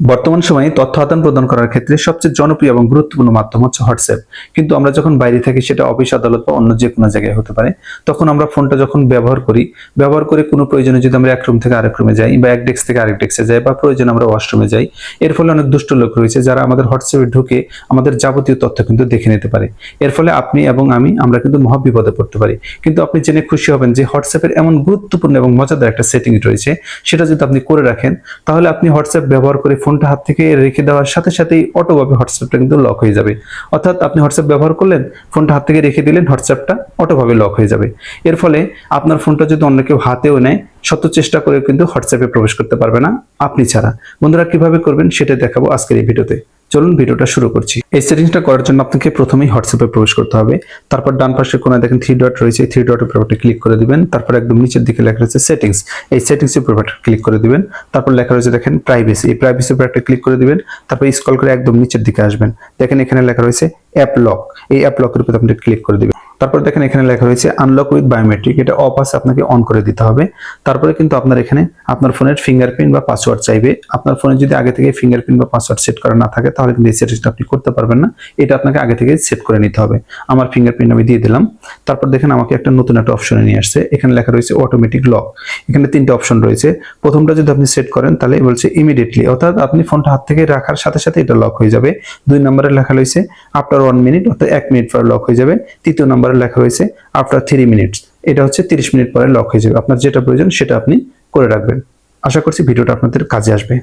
বর্তমান সময়ে তথ্য আদান প্রদান করার ক্ষেত্রে সবচেয়ে জনপ্রিয় এবং গুরুত্বপূর্ণ মাধ্যম হচ্ছে হোয়াটসঅ্যাপ। কিন্তু আমরা যখন বাইরে থাকি, সেটা অফিস, আদালত বা অন্য যে কোনো জায়গায় হতে পারে, তখন আমরা ফোনটা যখন ব্যবহার করি, ব্যবহার করে কোনো প্রয়োজনে যদি আমরা এক রুম থেকে আরেক রুমে যাই বা এক ডেস্ক থেকে আরেক ডেস্কে যাই বা প্রয়োজনে আমরা ওয়াশরুমে যাই, এর ফলে অনেক দুষ্ট লোক রয়েছে যারা আমাদের হোয়াটসঅ্যাপে ঢুকে আমাদের যাবতীয় তথ্য কিন্তু দেখে নিতে পারে। এর ফলে আপনি এবং আমি, আমরা কিন্তু মহা বিপদে পড়তে পারি। কিন্তু আপনি জেনে খুশি হবেন যে হোয়াটসঅ্যাপের এমন গুরুত্বপূর্ণ এবং মজাদার একটা সেটিং রয়েছে, সেটা যদি আপনি করে রাখেন, তাহলে আপনি হোয়াটসঅ্যাপ ব্যবহার করে ফোনটা হাত থেকে রেখে দেওয়ার সাথে সাথেই অটোভাবে হোয়াটসঅ্যাপটা কিন্তু লক হয়ে যাবে। অর্থাৎ আপনি হোয়াটসঅ্যাপ ব্যবহার করলেন, ফোনটা হাত থেকে রেখে দিলেন, হোয়াটসঅ্যাপটা অটোভাবে লক হয়ে যাবে। এর ফলে আপনার ফোনটা যদি অন্য কেউ হাতেও নেয়, শত চেষ্টা করে কিন্তু হোয়াটসঅ্যাপে প্রবেশ করতে পারবে না আপনি ছাড়া। বন্ধুরা কীভাবে করবেন সেটা দেখাবো আজকের এই ভিডিওতে। চলুন ভিডিওটা শুরু করছি। এই সেটিংসটা করার জন্য আপনাকে প্রথমেই হোয়াটসঅ্যাপে প্রবেশ করতে হবে। তারপর ডান পাশে কোনায় দেখেন থ্রি ডট রয়েছে। থ্রি ডট উপর ক্লিক করে দিবেন। তারপর একদম নিচের দিকে লেখা রয়েছে সেটিংস এই সেটিংস উপর ক্লিক করে দিবেন। তারপর লেখা রয়েছে দেখেন প্রাইভেসি এই প্রাইভেসি উপর একটা ক্লিক করে দিবেন। তারপর স্ক্রল করে একদম নিচের দিকে আসবেন। দেখেন এখানে লেখা রয়েছে অ্যাপ লক এই অ্যাপ লকের উপর আপনি ক্লিক করে দিবেন। তারপর দেখেন এখানে লেখা রয়েছে আনলক উইথ বায়োমেট্রিক এটা অফ আছে আপনাকে অন করে দিতে হবে। তারপরে কিন্তু আপনার এখানে আপনার ফোনের ফিঙ্গারপ্রিন্ট বা পাসওয়ার্ড চাইবে। আপনার ফোনে যদি আগে থেকে ফিঙ্গারপ্রিন্ট বা পাসওয়ার্ড সেট করা না থাকে, তাহলে কিন্তু এই সেটিংসটা আপনি করতে পারবেন না। এটা আপনাকে আগে থেকে সেট করে নিতে হবে। আমার ফিঙ্গারপ্রিন্ট আমি দিয়ে দিলাম। তারপর দেখেন আমাকে একটা নতুন একটা অপশনে নিয়ে আসছে। এখানে লেখা রয়েছে অটোমেটিক লক এখানে তিনটে অপশন রয়েছে। প্রথমটা যদি আপনি সেট করেন, তাহলে বলছে ইমিডিয়েটলি অর্থাৎ আপনি ফোনটা হাত থেকে রাখার সাথে সাথে এটা লক হয়ে যাবে। দুই নম্বরে লেখা রয়েছে আফটার ওয়ান মিনিট অর্থাৎ এক মিনিট পরে লক হয়ে যাবে। তৃতীয় নম্বরে লেখা হয়েছে আফটার থ্রি মিনিটস এটা হচ্ছে তিরিশ মিনিট পরে লক হয়ে যাবে। আপনার যেটা প্রয়োজন সেটা আপনি করে রাখবেন। আশা করছি ভিডিওটা আপনাদের কাজে আসবে।